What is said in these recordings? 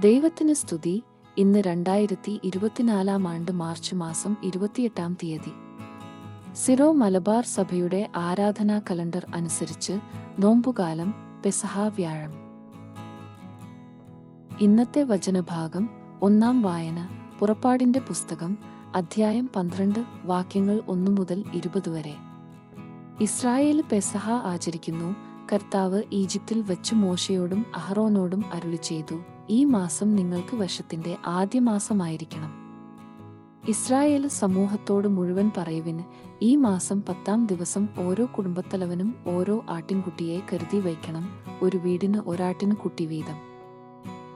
ദൈവത്തിന് സ്തുതി. ഇന്ന് രണ്ടായിരത്തി ഇരുപത്തിനാലാം ആണ്ട് മാർച്ച് മാസം ഇരുപത്തിയെട്ടാം തീയതി. സിറോ മലബാർ സഭയുടെ ആരാധനാ കലണ്ടർ അനുസരിച്ച് നോമ്പുകാലം പെസഹാ വ്യാഴം. ഇന്നത്തെ വചനഭാഗം ഒന്നാം വായന പുറപ്പാടിന്റെ പുസ്തകം അധ്യായം പന്ത്രണ്ട് വാക്യങ്ങൾ ഒന്നു മുതൽ ഇരുപത് വരെ. ഇസ്രായേൽ പെസഹ ആചരിക്കുന്നു. കർത്താവ് ഈജിപ്തിൽ വെച്ച് മോശയോടും അഹ്റോനോടും അരുളി ചെയ്തു ഈ മാസം നിങ്ങൾക്ക് വശത്തിന്റെ ആദ്യ മാസമായിരിക്കണം. ഇസ്രായേൽ സമൂഹത്തോട് മുഴുവൻ പറയുവിന് ഈ മാസം പത്താം ദിവസം ഓരോ കുടുംബത്തലവനും ഓരോ ആട്ടിൻകുട്ടിയെ കരുതി വയ്ക്കണം ഒരു വീടിന് ഒരാട്ടിന് കുട്ടി വീതം.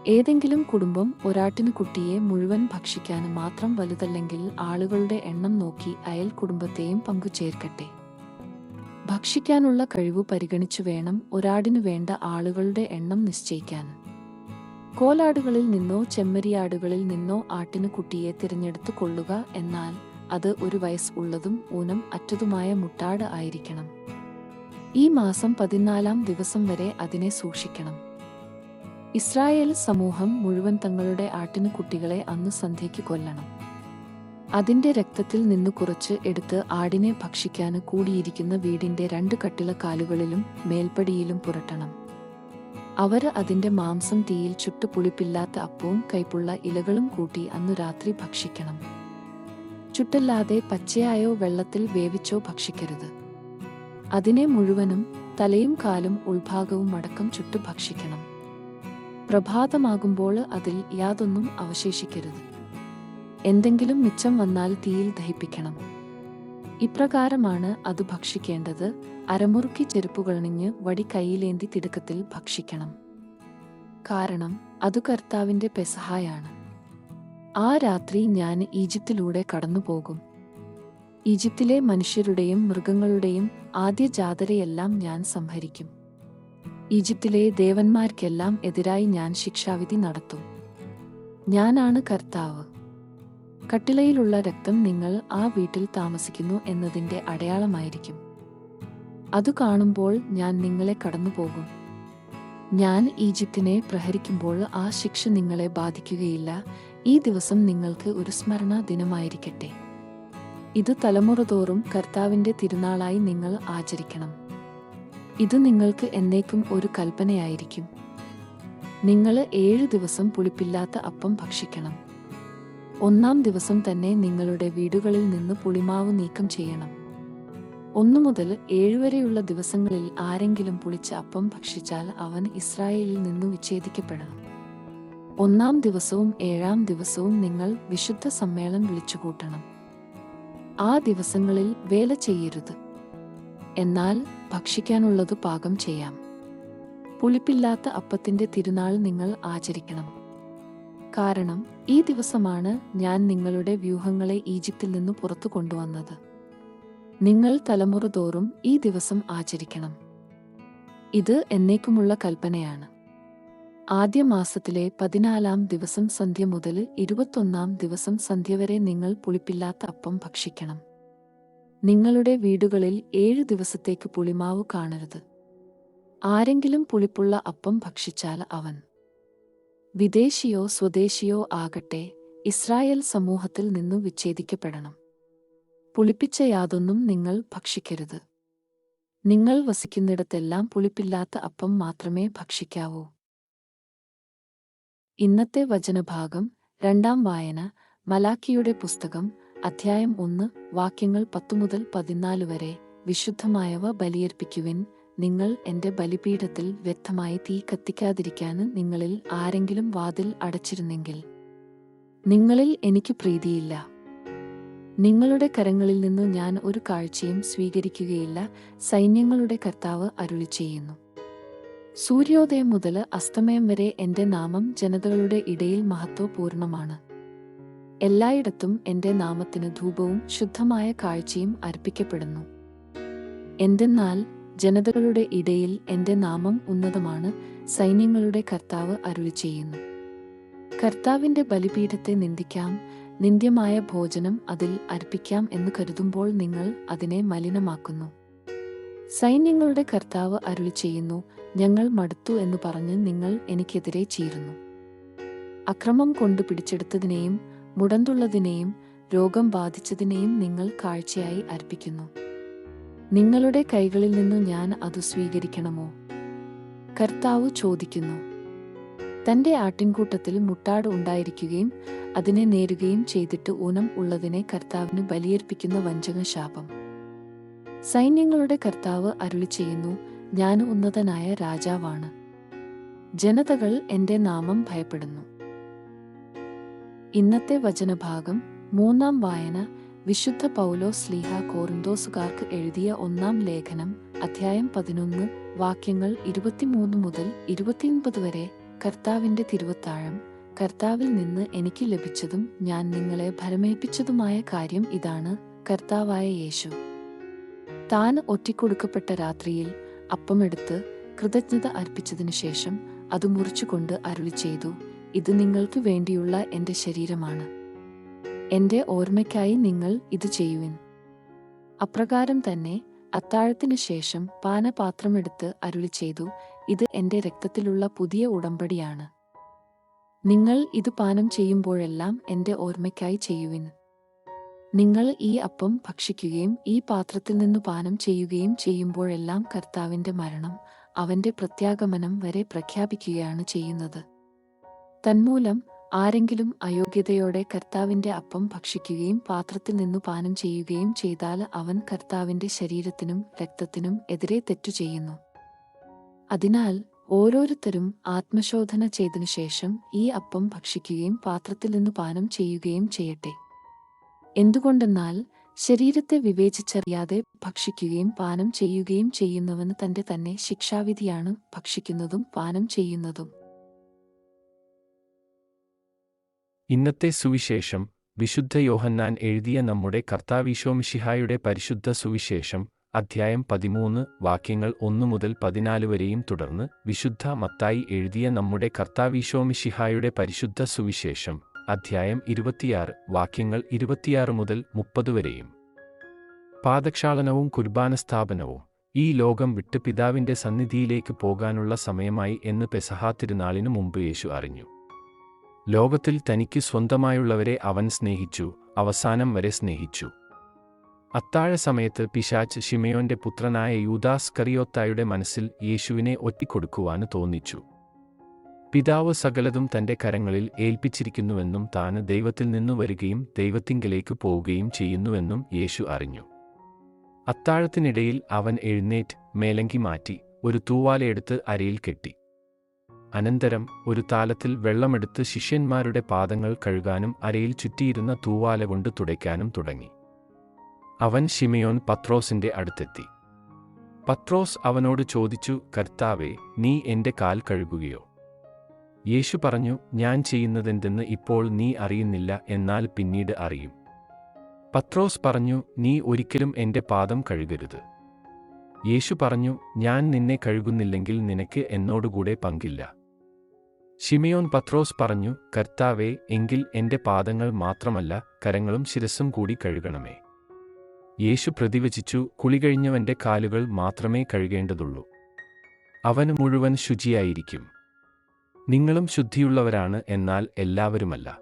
ഏതെങ്കിലും കുടുംബം ഒരാട്ടിന് കുട്ടിയെ മുഴുവൻ ഭക്ഷിക്കാൻ മാത്രം വലുതല്ലെങ്കിൽ ആളുകളുടെ എണ്ണം നോക്കി അയൽ കുടുംബത്തെയും പങ്കുചേർക്കട്ടെ. ഭക്ഷിക്കാനുള്ള കഴിവ് പരിഗണിച്ചു വേണം ഒരാടിനു വേണ്ട ആളുകളുടെ എണ്ണം നിശ്ചയിക്കാൻ. കോലാടുകളിൽ നിന്നോ ചെമ്മരിയാടുകളിൽ നിന്നോ ആട്ടിന് കുട്ടിയെ തിരഞ്ഞെടുത്തു കൊള്ളുക എന്നാൽ അത് ഒരു വയസ്സ് ഉള്ളതും ഊനം അറ്റതുമായ മുട്ടാട് ആയിരിക്കണം. ഈ മാസം പതിനാലാം ദിവസം വരെ അതിനെ സൂക്ഷിക്കണം. ഇസ്രായേൽ സമൂഹം മുഴുവൻ തങ്ങളുടെ ആട്ടിന് കുട്ടികളെ അന്ന് സന്ധ്യയ്ക്ക് കൊല്ലണം. അതിന്റെ രക്തത്തിൽ നിന്ന് കുറച്ച് എടുത്ത് ആടിനെ ഭക്ഷിക്കാൻ കൂടിയിരിക്കുന്ന വീടിന്റെ രണ്ട് കട്ടിള കാലുകളിലും മേൽപ്പടിയിലും പുരട്ടണം. അവർ അതിന്റെ മാംസം തീയിൽ ചുട്ടു പുളിപ്പില്ലാത്ത അപ്പവും കൈപ്പുള്ള ഇലകളും കൂട്ടി അന്നു രാത്രി ഭക്ഷിക്കണം. ചുട്ടല്ലാതെ പച്ചയായോ വെള്ളത്തിൽ വേവിച്ചോ ഭക്ഷിക്കരുത്. അതിനെ മുഴുവനും തലയും കാലും ഉൾഭാഗവും അടക്കം ചുട്ടു ഭക്ഷിക്കണം. പ്രഭാതമാകുമ്പോൾ അതിൽ യാതൊന്നും അവശേഷിക്കരുത്. എന്തെങ്കിലും മിച്ചം വന്നാൽ തീയിൽ ദഹിപ്പിക്കണം. ഇപ്രകാരമാണ് അത് ഭക്ഷിക്കേണ്ടത്. അരമുറുക്കി ചെരുപ്പുകളണിഞ്ഞ് വടി കൈയിലേന്തി തിടുക്കത്തിൽ ഭക്ഷിക്കണം. കാരണം അത് കർത്താവിന്റെ പെസഹായാണ്. ആ രാത്രി ഞാൻ ഈജിപ്തിലൂടെ കടന്നുപോകും. ഈജിപ്തിലെ മനുഷ്യരുടെയും മൃഗങ്ങളുടെയും ആദ്യ ജാതരയെല്ലാം ഞാൻ സംഹരിക്കും. ഈജിപ്തിലെ ദേവന്മാർക്കെല്ലാം എതിരായി ഞാൻ ശിക്ഷാവിധി നടത്തും. ഞാനാണ് കർത്താവ്. കട്ടിളയിലുള്ള രക്തം നിങ്ങൾ ആ വീട്ടിൽ താമസിക്കുന്നു എന്നതിന്റെ അടയാളമായിരിക്കും. അത് കാണുമ്പോൾ ഞാൻ നിങ്ങളെ കടന്നുപോകും. ഞാൻ ഈജിപ്തിനെ പ്രഹരിക്കുമ്പോൾ ആ ശിക്ഷ നിങ്ങളെ ബാധിക്കുകയില്ല. ഈ ദിവസം നിങ്ങൾക്ക് ഒരു സ്മരണ ദിനമായിരിക്കട്ടെ ഇത് തലമുറ തോറും കർത്താവിന്റെ തിരുനാളായി നിങ്ങൾ ആചരിക്കണം. ഇത് നിങ്ങൾക്ക് എന്നേക്കും ഒരു കൽപ്പനയായിരിക്കും. നിങ്ങൾ ഏഴു ദിവസം പുളിപ്പില്ലാത്ത അപ്പം ഭക്ഷിക്കണം. ഒന്നാം ദിവസം തന്നെ നിങ്ങളുടെ വീടുകളിൽ നിന്ന് പുളിമാവ് നീക്കം ചെയ്യണം. ഒന്നു മുതൽ ഏഴുവരെയുള്ള ദിവസങ്ങളിൽ ആരെങ്കിലും പുളിച്ച അപ്പം ഭക്ഷിച്ചാൽ അവൻ ഇസ്രായേലിൽ നിന്നു വിച്ഛേദിക്കപ്പെടണം. ഒന്നാം ദിവസവും ഏഴാം ദിവസവും നിങ്ങൾ വിശുദ്ധ സമ്മേളനം വിളിച്ചുകൂട്ടണം. ആ ദിവസങ്ങളിൽ വേല ചെയ്യരുത്. എന്നാൽ ഭക്ഷിക്കാനുള്ളത് പാകം ചെയ്യാം. പുളിപ്പില്ലാത്ത അപ്പത്തിന്റെ തിരുനാൾ നിങ്ങൾ ആചരിക്കണം. കാരണം ഈ ദിവസമാണ് ഞാൻ നിങ്ങളുടെ വ്യൂഹങ്ങളെ ഈജിപ്തിൽ നിന്ന് പുറത്തു കൊണ്ടുവന്നത്. നിങ്ങൾ തലമുറ തോറും ഈ ദിവസം ആചരിക്കണം. ഇത് എന്നേക്കുമുള്ള കൽപ്പനയാണ്. ആദ്യ മാസത്തിലെ പതിനാലാം ദിവസം സന്ധ്യ മുതൽ ഇരുപത്തൊന്നാം ദിവസം സന്ധ്യ വരെ നിങ്ങൾ പുളിപ്പില്ലാത്ത അപ്പം ഭക്ഷിക്കണം. നിങ്ങളുടെ വീടുകളിൽ ഏഴ് ദിവസത്തേക്ക് പുളിമാവ് കാണരുത്. ആരെങ്കിലും പുളിപ്പുള്ള അപ്പം ഭക്ഷിച്ചാൽ അവൻ. വിദേശിയോ സ്വദേശിയോ ആകട്ടെ ഇസ്രായേൽ സമൂഹത്തിൽ നിന്നു വിച്ഛേദിക്കപ്പെടണം. പുളിപ്പിച്ച യാതൊന്നും നിങ്ങൾ ഭക്ഷിക്കരുത്. നിങ്ങൾ വസിക്കുന്നിടത്തെല്ലാം പുളിപ്പില്ലാത്ത അപ്പം മാത്രമേ ഭക്ഷിക്കാവൂ. ഇന്നത്തെ വചനഭാഗം രണ്ടാം വായന മലാക്കിയുടെ പുസ്തകം അധ്യായം ഒന്ന് വാക്യങ്ങൾ പത്തു മുതൽ പതിനാല് വരെ വിശുദ്ധമായവ ബലിയർപ്പിക്കുവിൻ നിങ്ങൾ എന്റെ ബലിപീഠത്തിൽ വ്യക്തമായി തീ കത്തിക്കാതിരിക്കാൻ നിങ്ങളിൽ ആരെങ്കിലും വാതിൽ അടച്ചിരുന്നെങ്കിൽ. നിങ്ങളിൽ എനിക്ക് പ്രീതിയില്ല. നിങ്ങളുടെ കരങ്ങളിൽ നിന്നു ഞാൻ ഒരു കാഴ്ചയും സ്വീകരിക്കുകയില്ല സൈന്യങ്ങളുടെ കർത്താവ് അരുളി ചെയ്യുന്നു സൂര്യോദയം മുതൽ അസ്തമയം വരെ എന്റെ നാമം ജനതകളുടെ ഇടയിൽ മഹത്വപൂർണമാണ്. എല്ലായിടത്തും എന്റെ നാമത്തിന് ധൂപവും ശുദ്ധമായ കാഴ്ചയും അർപ്പിക്കപ്പെടുന്നു. എന്തെന്നാൽ ജനതകളുടെ ഇടയിൽ എന്റെ നാമം ഉന്നതമാണ് സൈന്യങ്ങളുടെ കർത്താവ് അരുളി ചെയ്യുന്നു. കർത്താവിന്റെ ബലിപീഠത്തെ നിന്ദിക്കാം നിന്ദ്യമായ ഭോജനം അതിൽ അർപ്പിക്കാം എന്ന് കരുതുമ്പോൾ നിങ്ങൾ അതിനെ മലിനമാക്കുന്നു. സൈന്യങ്ങളുടെ കർത്താവ് അരുളി ചെയ്യുന്നു ഞങ്ങൾ മടുത്തു എന്ന് പറഞ്ഞ് നിങ്ങൾ എനിക്കെതിരെ ചീരുന്നു അക്രമം കൊണ്ട് പിടിച്ചെടുത്തതിനെയും മുടന്തുള്ളതിനെയും രോഗം ബാധിച്ചതിനെയും നിങ്ങൾ കാഴ്ചയായി അർപ്പിക്കുന്നു. നിങ്ങളുടെ കൈകളിൽ നിന്നു ഞാൻ അത് സ്വീകരിക്കണമോ? കർത്താവ് ചോദിക്കുന്നു. തന്റെ ആട്ടിൻകൂട്ടത്തിൽ മുട്ടാട് ഉണ്ടായിരിക്കുകയും അതിനെ നേരുകയും ചെയ്തിട്ട് ഊനം ഉള്ളതിനെ കർത്താവിന് ബലിയർപ്പിക്കുന്ന വഞ്ചക ശാപം സൈന്യങ്ങളുടെ കർത്താവ് അരുളി ചെയ്യുന്നു ഞാൻ ഉന്നതനായ രാജാവാണ്. ജനതകൾ എന്റെ നാമം ഭയപ്പെടുന്നു. ഇന്നത്തെ വചനഭാഗം മൂന്നാം വായന വിശുദ്ധ പൗലോസ് സ്ലീഹ കോറിന്തോസുകാർക്ക് എഴുതിയ ഒന്നാം ലേഖനം അധ്യായം പതിനൊന്ന് വാക്യങ്ങൾ ഇരുപത്തിമൂന്ന് മുതൽ ഇരുപത്തിയൊൻപത് വരെ കർത്താവിന്റെ തിരുവത്താഴം. കർത്താവിൽ നിന്ന് എനിക്ക് ലഭിച്ചതും ഞാൻ നിങ്ങളെ ഭരമേൽപ്പിച്ചതുമായ കാര്യം ഇതാണ് കർത്താവായ യേശു. താൻ ഒറ്റിക്കൊടുക്കപ്പെട്ട രാത്രിയിൽ അപ്പമെടുത്ത് കൃതജ്ഞത അർപ്പിച്ചതിനു ശേഷം അത് മുറിച്ചുകൊണ്ട് അരുളി ചെയ്തു ഇത് നിങ്ങൾക്ക് വേണ്ടിയുള്ള എന്റെ ശരീരമാണ്. എന്റെ ഓർമ്മയ്ക്കായി നിങ്ങൾ ഇത് ചെയ്യുവിൻ. അപ്രകാരം തന്നെ അത്താഴത്തിനു ശേഷം പാനപാത്രമെടുത്ത് അരുളി ചെയ്തു ഇത് എന്റെ രക്തത്തിലുള്ള പുതിയ ഉടമ്പടിയാണ്. നിങ്ങൾ ഇത് പാനം ചെയ്യുമ്പോഴെല്ലാം എന്റെ ഓർമ്മയ്ക്കായി ചെയ്യുവിൻ. നിങ്ങൾ ഈ അപ്പം ഭക്ഷിക്കുകയും ഈ പാത്രത്തിൽ നിന്ന് പാനം ചെയ്യുകയും ചെയ്യുമ്പോഴെല്ലാം കർത്താവിന്റെ മരണം അവന്റെ പ്രത്യാഗമനം വരെ പ്രഖ്യാപിക്കുകയാണ് ചെയ്യുന്നത്. തന്മൂലം ആരെങ്കിലും അയോഗ്യതയോടെ കർത്താവിന്റെ അപ്പം ഭക്ഷിക്കുകയും പാത്രത്തിൽ നിന്നു പാനം ചെയ്യുകയും ചെയ്താൽ അവൻ കർത്താവിന്റെ ശരീരത്തിനും രക്തത്തിനും എതിരെ തെറ്റു ചെയ്യുന്നു. അതിനാൽ ഓരോരുത്തരും ആത്മശോധന ചെയ്തതിനു ശേഷം ഈ അപ്പം ഭക്ഷിക്കുകയും പാത്രത്തിൽ നിന്നു പാനം ചെയ്യുകയും ചെയ്യട്ടെ. എന്തുകൊണ്ടെന്നാൽ ശരീരത്തെ വിവേചിച്ചറിയാതെ ഭക്ഷിക്കുകയും പാനം ചെയ്യുകയും ചെയ്യുന്നവന് തന്റെ തന്നെ ശിക്ഷാവിധിയാണ് ഭക്ഷിക്കുന്നതും പാനം ചെയ്യുന്നതും. ഇന്നത്തെ സുവിശേഷം വിശുദ്ധ യോഹന്നാൻ എഴുതിയ നമ്മുടെ കർത്താവിശോമിഷിഹായുടെ പരിശുദ്ധ സുവിശേഷം അധ്യായം പതിമൂന്ന് വാക്യങ്ങൾ ഒന്നു മുതൽ പതിനാല് വരെയും തുടർന്ന് വിശുദ്ധ മത്തായി എഴുതിയ നമ്മുടെ കർത്താവിശോമിഷിഹായുടെ പരിശുദ്ധ സുവിശേഷം അധ്യായം ഇരുപത്തിയാറ് വാക്യങ്ങൾ ഇരുപത്തിയാറ് മുതൽ മുപ്പത് വരെയും. പാദക്ഷാളനവും കുർബാന സ്ഥാപനവും ഈ ലോകം വിട്ട് പിതാവിന്റെ സന്നിധിയിലേക്ക് പോകാനുള്ള സമയമായി എന്ന് പെസഹാ തിരുനാളിനു മുമ്പ് യേശു അറിഞ്ഞു. ലോകത്തിൽ തനിക്ക് സ്വന്തമായുള്ളവരെ അവൻ സ്നേഹിച്ചു അവസാനം വരെ സ്നേഹിച്ചു. അത്താഴ സമയത്ത് പിശാച്ച് ഷിമയോന്റെ പുത്രനായ യൂദാസ് കറിയോത്തായുടെ മനസ്സിൽ യേശുവിനെ ഒറ്റിക്കൊടുക്കുവാന് തോന്നിച്ചു. പിതാവ് സകലതും തന്റെ കരങ്ങളിൽ ഏൽപ്പിച്ചിരിക്കുന്നുവെന്നും താൻ ദൈവത്തിൽ നിന്നു വരികയും ദൈവത്തിങ്കലേക്ക് പോവുകയും ചെയ്യുന്നുവെന്നും യേശു അറിഞ്ഞു. അത്താഴത്തിനിടയിൽ അവൻ എഴുന്നേറ്റ് മേലങ്കി മാറ്റി ഒരു തൂവാലയെടുത്ത് അരയിൽ കെട്ടി. അനന്തരം ഒരു താലത്തിൽ വെള്ളമെടുത്ത് ശിഷ്യന്മാരുടെ പാദങ്ങൾ കഴുകാനും അരയിൽ ചുറ്റിയിരുന്ന തൂവാല കൊണ്ട് തുടയ്ക്കാനും തുടങ്ങി. അവൻ ഷിമയോൻ പത്രോസിന്റെ അടുത്തെത്തി. പത്രോസ് അവനോട് ചോദിച്ചു കർത്താവേ നീ എന്റെ കാൽ കഴുകുകയോ? യേശു പറഞ്ഞു ഞാൻ ചെയ്യുന്നതെന്തെന്ന് ഇപ്പോൾ നീ അറിയുന്നില്ല എന്നാൽ പിന്നീട് അറിയും. പത്രോസ് പറഞ്ഞു നീ ഒരിക്കലും എന്റെ പാദം കഴുകരുത്. യേശു പറഞ്ഞു ഞാൻ നിന്നെ കഴുകുന്നില്ലെങ്കിൽ നിനക്ക് എന്നോടുകൂടെ പങ്കില്ല. ഷിമിയോൻ പത്രോസ് പറഞ്ഞു കർത്താവേ എങ്കിൽ എന്റെ പാദങ്ങൾ മാത്രമല്ല കരങ്ങളും ശിരസ്സും കൂടി കഴുകണമേ. യേശു പ്രതിവചിച്ചു കുളി കഴിഞ്ഞവന്റെ കാലുകൾ മാത്രമേ കഴുകേണ്ടതുള്ളൂ. അവന് മുഴുവൻ ശുചിയായിരിക്കും. നിങ്ങളും ശുദ്ധിയുള്ളവരാണ് എന്നാൽ എല്ലാവരുമല്ല.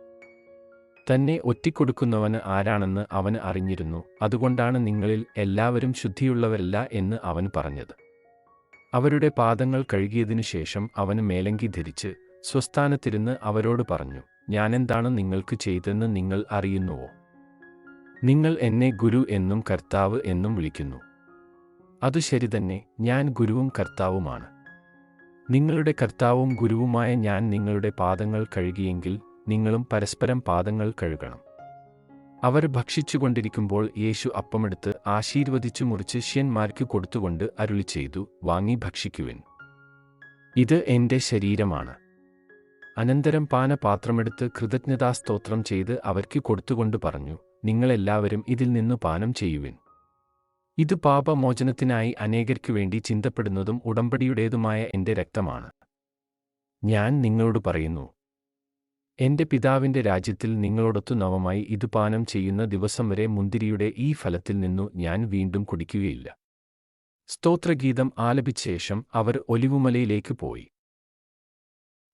തന്നെ ഒറ്റിക്കൊടുക്കുന്നവന് ആരാണെന്ന് അവന് അറിഞ്ഞിരുന്നു അതുകൊണ്ടാണ് നിങ്ങളിൽ എല്ലാവരും ശുദ്ധിയുള്ളവരല്ല എന്ന് അവൻ പറഞ്ഞത്. അവരുടെ പാദങ്ങൾ കഴുകിയതിനു ശേഷം അവന് മേലങ്കി ധരിച്ച് സ്വസ്ഥാനത്തിരുന്ന് അവരോട് പറഞ്ഞു ഞാനെന്താണ് നിങ്ങൾക്ക് ചെയ്തെന്ന് നിങ്ങൾ അറിയുന്നുവോ? നിങ്ങൾ എന്നെ ഗുരു എന്നും കർത്താവ് എന്നും വിളിക്കുന്നു. അത് ശരി തന്നെ ഞാൻ ഗുരുവും കർത്താവുമാണ്. നിങ്ങളുടെ കർത്താവും ഗുരുവുമായ ഞാൻ നിങ്ങളുടെ പാദങ്ങൾ കഴുകിയെങ്കിൽ നിങ്ങളും പരസ്പരം പാദങ്ങൾ കഴുകണം. അവർ ഭക്ഷിച്ചുകൊണ്ടിരിക്കുമ്പോൾ യേശു അപ്പമെടുത്ത് ആശീർവദിച്ചു മുറിച്ച് ശിഷ്യന്മാർക്ക് കൊടുത്തുകൊണ്ട് അരുളി ചെയ്തു വാങ്ങി ഭക്ഷിക്കുവിൻ. ഇത് എന്റെ ശരീരമാണ്. അനന്തരം പാനപാത്രമെടുത്ത് കൃതജ്ഞതാസ്തോത്രം ചെയ്ത് അവർക്ക് കൊടുത്തുകൊണ്ട് പറഞ്ഞു നിങ്ങളെല്ലാവരും ഇതിൽ നിന്നു പാനം ചെയ്യുവിൻ. ഇത് പാപമോചനത്തിനായി അനേകർക്കു വേണ്ടി ചിന്തപ്പെടുന്നതും ഉടമ്പടിയുടേതുമായ എന്റെ രക്തമാണ്. ഞാൻ നിങ്ങളോട് പറയുന്നു എന്റെ പിതാവിന്റെ രാജ്യത്തിൽ നിങ്ങളോടൊത്തു നവമായി ഇത് പാനം ചെയ്യുന്ന ദിവസം വരെ മുന്തിരിയുടെ ഈ ഫലത്തിൽ നിന്നു ഞാൻ വീണ്ടും കുടിക്കുകയില്ല. സ്തോത്രഗീതം ആലപിച്ച ശേഷം അവർ ഒലിവുമലയിലേക്ക് പോയി.